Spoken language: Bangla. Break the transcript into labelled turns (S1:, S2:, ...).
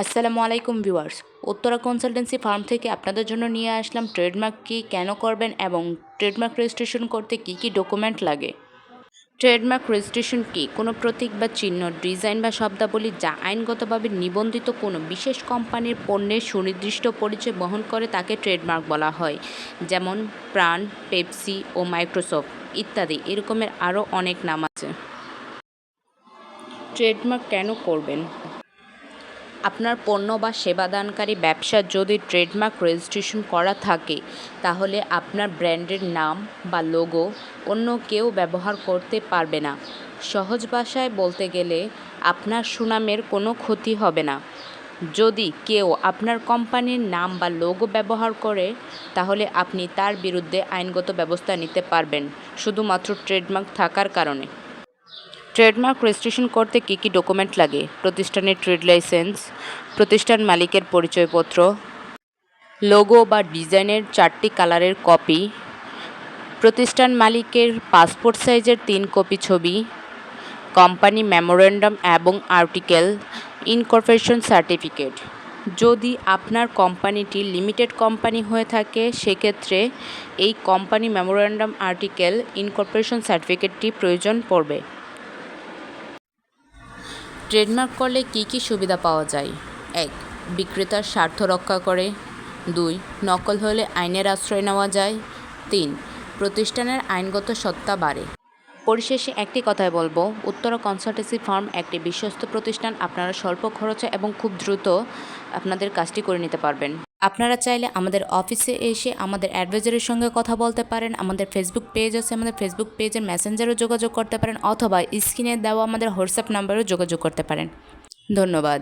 S1: আসসালামু আলাইকুম ভিউয়ার্স। উত্তরা কনসালটেন্সি ফার্ম থেকে আপনাদের জন্য নিয়ে আসলাম ট্রেডমার্ক কি কেন করবেন এবং ট্রেডমার্ক রেজিস্ট্রেশন করতে কি কি ডকুমেন্ট লাগে? ট্রেডমার্ক রেজিস্ট্রেশন কি? কোনো প্রতীক বা চিহ্ন, ডিজাইন বা শব্দাবলী যা আইনগতভাবে নিবন্ধিত কোনো বিশেষ কোম্পানির পণ্যের সুনির্দিষ্ট পরিচয় বহন করে তাকে ট্রেডমার্ক বলা হয়। যেমন প্রাণ, পেপসি ও মাইক্রোসফট ইত্যাদি। এরকমের আরও অনেক নাম আছে। ট্রেডমার্ক কেন করবেন? আপনার পণ্য বা সেবাদানকারী ব্যবসা যদি ট্রেডমার্ক রেজিস্ট্রেশন করা থাকে, তাহলে আপনার ব্র্যান্ডের নাম বা লোগো অন্য কেউ ব্যবহার করতে পারবে না। সহজ ভাষায় বলতে গেলে, আপনার সুনামের কোনো ক্ষতি হবে না। যদি কেউ আপনার কোম্পানির নাম বা লোগো ব্যবহার করে, তাহলে আপনি তার বিরুদ্ধে আইনগত ব্যবস্থা নিতে পারবেন, শুধুমাত্র ট্রেডমার্ক থাকার কারণে। ট্রেডমার্ক রেজিস্ট্রেশন করতে কী কী ডকুমেন্ট লাগে? প্রতিষ্ঠানের ট্রেড লাইসেন্স, প্রতিষ্ঠান মালিকের পরিচয়পত্র, লোগো বা ডিজাইনের চারটি কালারের কপি, প্রতিষ্ঠান মালিকের পাসপোর্ট সাইজের তিন কপি ছবি, কোম্পানি মেমোরেন্ডাম এবং আর্টিকেল, ইনকর্পোরেশন সার্টিফিকেট। যদি আপনার কোম্পানিটি লিমিটেড কোম্পানি হয়ে থাকে, সেক্ষেত্রে এই কোম্পানি মেমোরেন্ডাম, আর্টিকেল, ইনকর্পোরেশন সার্টিফিকেটটি প্রয়োজন পড়বে। ট্রেডমার্ক করলে কী কী সুবিধা পাওয়া যায়? এক, বিক্রেতার স্বার্থ রক্ষা করে। দুই, নকল হলে আইনের আশ্রয় নেওয়া যায়। তিন, প্রতিষ্ঠানের আইনগত সত্তা বাড়ে। পরিশেষে একটি কথায় বলব। উত্তরা কনসালটেন্সি ফার্ম একটি বিশ্বস্ত প্রতিষ্ঠান। আপনারা স্বল্প খরচে এবং খুব দ্রুত আপনাদের কাজটি করে নিতে পারবেন। আপনারা চাইলে আমাদের অফিসে এসে আমাদের অ্যাডভাইজারের সঙ্গে কথা বলতে পারেন, আমাদের ফেসবুক পেজ আছে, আমাদের ফেসবুক পেজের মেসেঞ্জারও যোগাযোগ করতে পারেন, অথবা স্ক্রিনে দেওয়া আমাদের হোয়াটসঅ্যাপ নাম্বারও যোগাযোগ করতে পারেন। ধন্যবাদ।